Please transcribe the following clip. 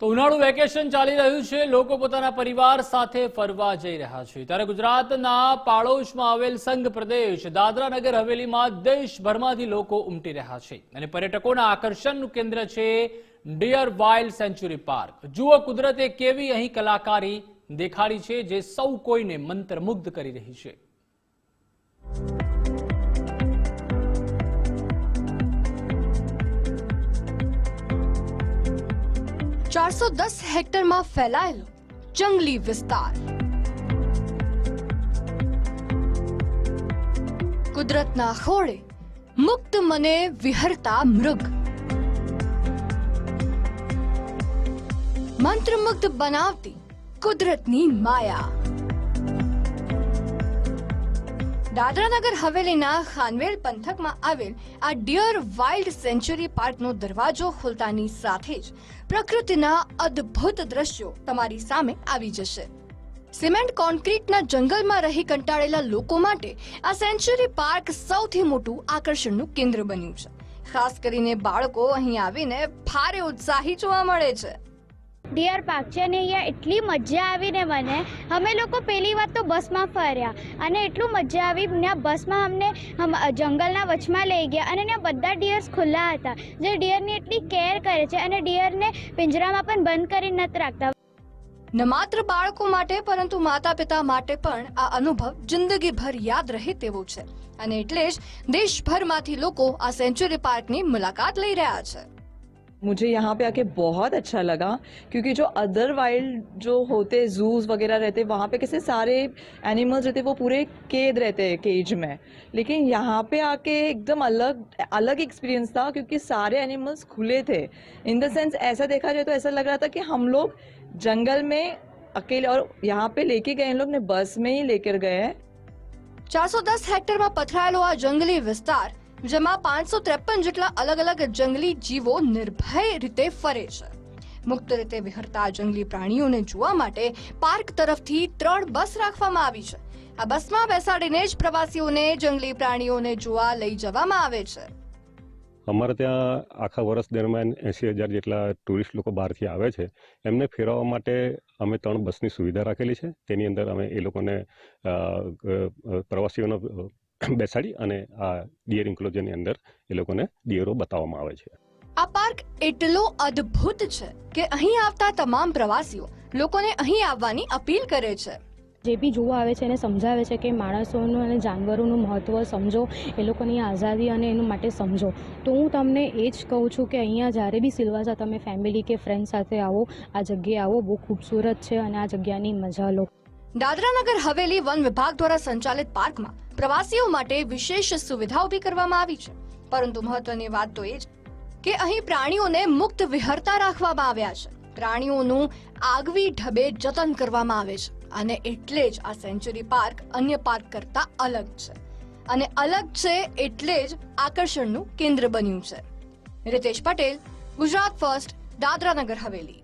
તો ઉનાળુ વેકેશન ચાલી રહ્યું છે. લોકો પોતાના પરિવાર સાથે ફરવા જઈ રહ્યા છે. ત્યારે ગુજરાતના પાડોશમાં આવેલ સંઘ પ્રદેશ દાદરા નગર હવેલીમાં દેશભરમાંથી લોકો ઉમટી રહ્યા છે. અને પર્યટકોના આકર્ષણનું કેન્દ્ર છે ડિયર વાઇલ્ડ સેન્ચુરી પાર્ક. જુઓ કુદરતે કેવી અહીં કલાકારી દેખાડી છે જે સૌ કોઈને મંત્રમુગ્ધ કરી રહી છે. ચારસો દસ હેક્ટરમાં ફેલાયેલો જંગલી વિસ્તાર. કુદરતના ખોળે મુક્ત મને વિહરતા મૃગ. મંત્રમુગ્ધ બનાવતી કુદરતની માયા. દાદરાનગર હવેલીના ખાનવેલ પંથકમાં આવેલ આ ડિયર વાઇલ્ડ સેન્ચ્યુરી પાર્કનો દરવાજો ખોલતાની સાથે જ પ્રકૃતિના અદ્ભુત દ્રશ્યો તમારી સામે આવી જશે. સિમેન્ટ કોન્ક્રીટના જંગલમાં રહી કંટાળેલા લોકો માટે આ સેન્ચ્યુરી પાર્ક સૌથી મોટું આકર્ષણનું કેન્દ્ર બન્યું છે. ખાસ કરીને બાળકો અહીં આવીને ભારે ઉત્સાહી જોવા મળે છે. ડિયર પાર્ક છે અને અહીંયા એટલી મજા આવીને મને, અમે લોકો પહેલી વાત તો બસમાં ફર્યા અને એટલું મજા આવી ત્યાં બસમાં અમને જંગલના વચમાં લઈ ગયા અને ત્યાં બધા ડિયર્સ ખુલ્લા હતા, જે ડિયરની એટલી કેર કરે છે અને ડિયરને પિંજરામાં પણ બંધ કરી નથી રાખતા. ન માત્ર બાળકો માટે, પરંતુ માતા પિતા માટે પણ આ અનુભવ જિંદગીભર યાદ રહે તેવો છે. અને એટલે જ દેશભરમાંથી લોકો આ સેન્ચુરી પાર્કની મુલાકાત લઈ રહ્યા છે. मुझे यहाँ पे आके बहुत अच्छा लगा, क्योंकि जो अदर वाइल्ड जो होते जूज वगैरह रहते, वहाँ पे कैसे सारे एनिमल्स रहते, वो पूरे कैद रहते हैं केज में। लेकिन यहाँ पे आके एकदम अलग अलग एक्सपीरियंस था, क्योंकि सारे एनिमल्स खुले थे। इन द सेंस ऐसा देखा जाए तो ऐसा लग रहा था कि हम लोग जंगल में अकेले, और यहाँ पे लेके गए लोग ने बस में ही लेकर गए हैं। चार हेक्टर में पथराया आ जंगली विस्तार। જેમાં પાંચસો ત્રેપન જેટલા અલગ અલગ જંગલી જીવો નિર્ભય રીતે ફરે છે. મુક્ત રીતે વિહરતા જંગલી પ્રાણીઓને જોવા માટે પાર્ક તરફથી ત્રણ બસ રાખવામાં આવી છે. આ બસમાં બેસાડીને જ પ્રવાસીઓને જંગલી પ્રાણીઓને જોવા લઈ જવામાં આવે છે. અમારે ત્યાં આખા વર્ષ દરમિયાન એંસી હજાર જેટલા ટુરિસ્ટ લોકો બહારથી આવે છે. એમને ફેરવવા માટે અમે ત્રણ બસની સુવિધા રાખેલી છે. તેની અંદર અમે એ લોકોને પ્રવાસીઓને બેસાડી અને આ ડિયર ઇન્ક્લોઝરની અંદર એ લોકોને ડિયરો બતાવવામાં આવે છે. આ પાર્ક એટલો અદ્ભુત છે કે અહીં આવતા તમામ પ્રવાસીઓ લોકોને અહીં આવવાની અપીલ કરે છે. જે બી જોવા આવે છે એને સમજાવે છે કે માણસોનું અને જાનવરોનું મહત્ત્વ સમજો એ લોકોની આઝાદી અને એનું માટે સમજો. તો હું તમને એ જ કહું છું કે અહીંયા જ્યારે બી સિલવાસા તમે ફેમિલી કે ફ્રેન્ડ સાથે આવો આ જગ્યાએ આવો બહુ ખૂબસૂરત છે અને આ જગ્યાની મજા લો. દાદરાનગર હવેલી વન વિભાગ દ્વારા સંચાલિત પાર્કમાં પ્રવાસીઓ માટે વિશેષ સુવિધા ઊભી કરવામાં આવી છે. પરંતુ મહત્વની વાત તો એ જ કે અહીં પ્રાણીઓને મુક્ત વિહરતા રાખવામાં આવ્યા છે. પ્રાણીઓનું આગવી ઢબે જતન કરવામાં આવે છે અને એટલે જ આ સેન્ચુરી પાર્ક અન્ય પાર્ક કરતા અલગ છે. અને અલગ છે એટલે જ આકર્ષણનું કેન્દ્ર બન્યું છે. રિતેશ પટેલ, ગુજરાત ફર્સ્ટ, દાદરાનગર હવેલી.